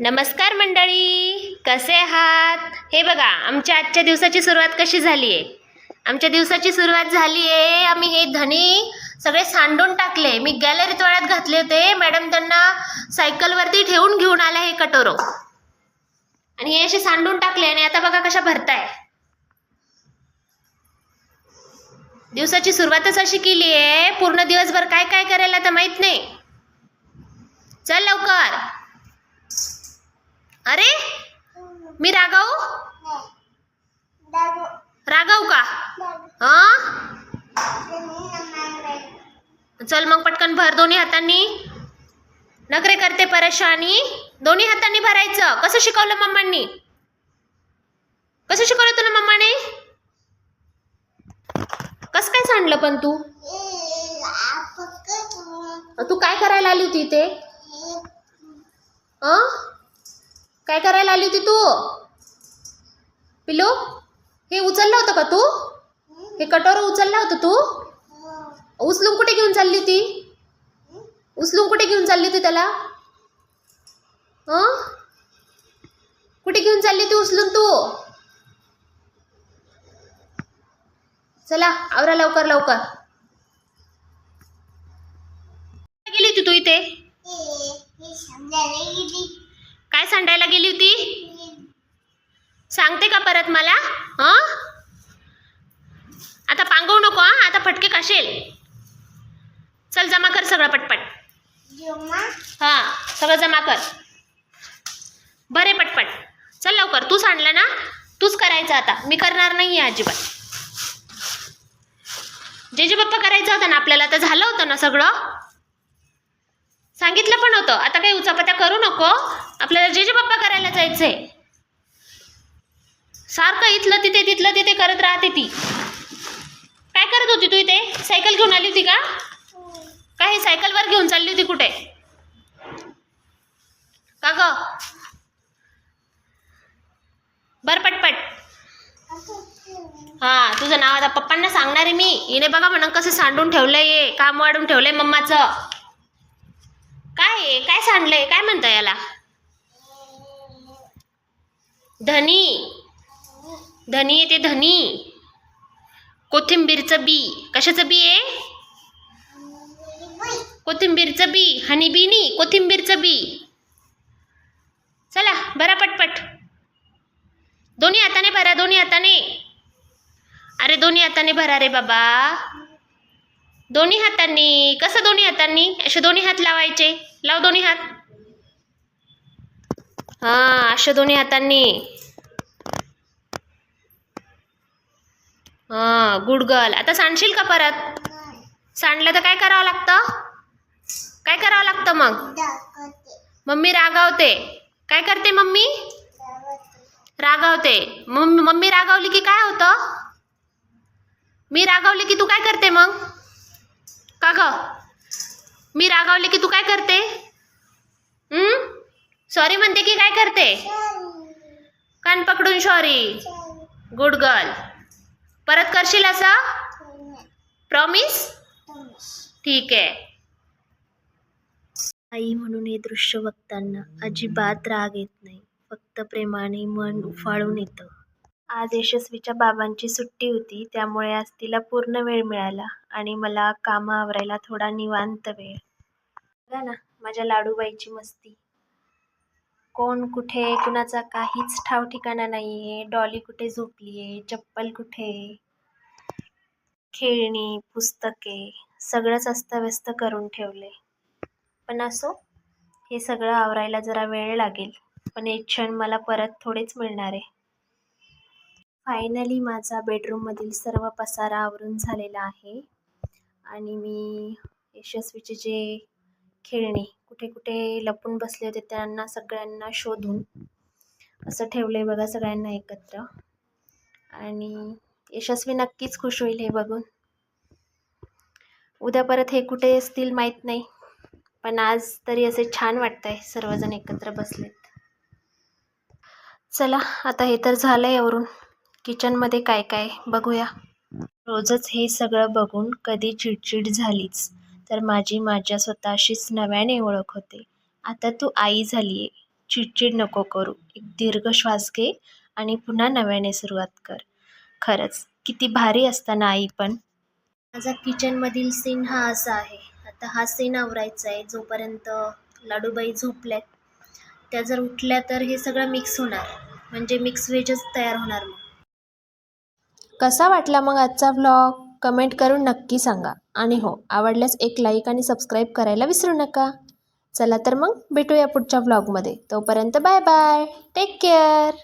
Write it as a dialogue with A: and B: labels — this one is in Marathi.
A: नमस्कार मंडळी कसे आहात? हे बघा आमच्या आजच्या दिवसाची सुरुवात कशी झाली आहे आमच्या दिवसाची सुरुवात झाली आहे आम्ही हे धनी सगळे सांडून टाकले. मी गॅलरीत वाळत घातले होते. मॅडम त्यांना सायकलवरती ठेवून घेऊन आल्या हे कटोरो. आणि हे असे सांडून टाकले आणि आता बघा कशा भरताय. दिवसाची सुरुवातच अशी केली आहे पूर्ण दिवसभर काय काय करायला तर माहीत नाही. चल लवकर. अरे? मी रागावू? रागावू का? हा? चल मग पटकन भर दोन्ही हातांनी. नखरे करते परेशानी दोन्ही हातांनी भरायचं. कसं शिकवलं मम्मांनी? कसं शिकवलं तुला मम्माने? कसं काय सांडलं पण तू? तू काय करायला आली होती इथे? अं काय करायला आली होती तू? पिलू हे उचललं होतं का तू? हे कटोरं उचललं होतं तू? उचलून कुठे घेऊन चालली ती? उचलून कुठे घेऊन चालली ती त्याला? हं? कुठे घेऊन चालली ती उचलून तू? चला आवरा लवकर लवकर. गेली होती तू इथे? काय सांडायला गेली होती? सांगते का परत मला? हं? आता पांगवू नको हा? आता फटके काशेल चल जमा कर सगळं पटपट. हा सगळं जमा कर. बरे पटपट. चल लवकर तू सांडलं ना? तूच करायचं आता. मी करणार नाही आहे अजिबात. जे जे पप्पा करायचं होतं ना आपल्याला? तर झालं होतं ना सगळं? सांगितलं पण होतं. आता काही उचापत्या करू नको. आपल्याला जे जे पप्पा करायला जायचंय. सारखं इथलं तिथे तिथलं तिथे करत राहते ती. काय करत होती तू इथे? सायकल घेऊन आली होती का? काही सायकलवर घेऊन चालली होती कुठे? का ग? बर पटपट. हा तुझं नाव आता पप्पांना सांगणार आहे मी. हिने बघा म्हणून कसं सांडून ठेवलंय काम वाढून ठेवलंय मम्माचं. आहे? काय सांडलंय? काय म्हणता याला? धनी. धनी येते धनी. कोथिंबीरचं बी. कशाचं बी आहे? कोथिंबीरचं बी. हनी बी नी? कोथिंबीरचं बी. चला भरा पटपट. दोन्ही हाताने भरा दोन्ही हाताने. अरे दोन्ही हाताने भरा रे बाबा. दोन्ही हातांनी कसं दोन्ही हातांनी? असे दोन्ही हात लावायचे. लाव दोन्ही हात. हा अशा दोन्ही हातांनी. हा गुड गर्ल आता सांडशील का परत? सांडलं तर काय करावं लागतं? काय करावं लागतं मग? मम्मी रागावते. काय करते मम्मी? रागावते. मम्मी मम्मी रागावली की काय होतं? मी रागावली की तू काय करते मग? का ग? मी रागावले की तू काय करते? सॉरी म्हणते की काय करते? कान पकडून सॉरी गुड गर्ल परत करशील असं? प्रॉमिस ठीक आहे. आई म्हणून हे दृश्य बघताना अजिबात राग येत नाही. फक्त प्रेमाने मन उफाळून येतं. आज यशस्वीच्या बाबांची सुट्टी होती त्यामुळे आज तिला पूर्ण वेळ मिळाला आणि मला कामं आवरायला थोडा निवांत वेळ. बघा ना माझ्या लाडूबाईची मस्ती. कोण कुठे कुणाचा काहीच ठाव ठिकाणा नाही आहे डॉली कुठे झोपली आहे चप्पल कुठे? खेळणी पुस्तके सगळंच अस्तव्यस्त करून ठेवले पण असो हे सगळं आवरायला जरा वेळ लागेल. पण एक क्षण मला परत थोडेच मिळणार. आहे फायनली माझा बेडरूममधील सर्व पसारा आवरून झालेला आहे. आणि मी यशस्वीचे जे खेळणे कुठे कुठे लपून बसले होते त्यांना सगळ्यांना शोधून असं ठेवलं आहे बघा सगळ्यांना एकत्र. आणि यशस्वी नक्कीच खुश होईल हे बघून. उद्या परत हे कुठे असतील माहीत नाही पण आज तरी असे छान वाटतंय आहे सर्वजण एकत्र बसलेत. चला आता हे तर झालं आहे आवरून. किचनमध्ये काय काय बघूया? रोजच हे सगळं बघून कधी चिडचिड झालीच तर माझी माझ्या स्वतःशीच नव्याने ओळख होते. आता तू आई झाली आहे चिडचिड नको करू एक दीर्घ श्वास घे आणि पुन्हा नव्याने सुरुवात कर. खरंच किती भारी असताना आई पण. माझा किचनमधील सीन हा असा आहे. आता हा सीन आवरायचा आहे जोपर्यंत लाडूबाई झोपल्यात. त्या जर उठल्या तर हे सगळं मिक्स होणार. म्हणजे मिक्स व्हेजच तयार होणार मग. कसा वाटला मग आजचा व्लॉग कमेंट करून नक्की सांगा. आणि हो आवडल्यास एक लाईक आणि सबस्क्राईब करायला विसरू नका. चला तर मग भेटूया पुढच्या व्लॉगमध्ये तोपर्यंत बाय बाय टेक केअर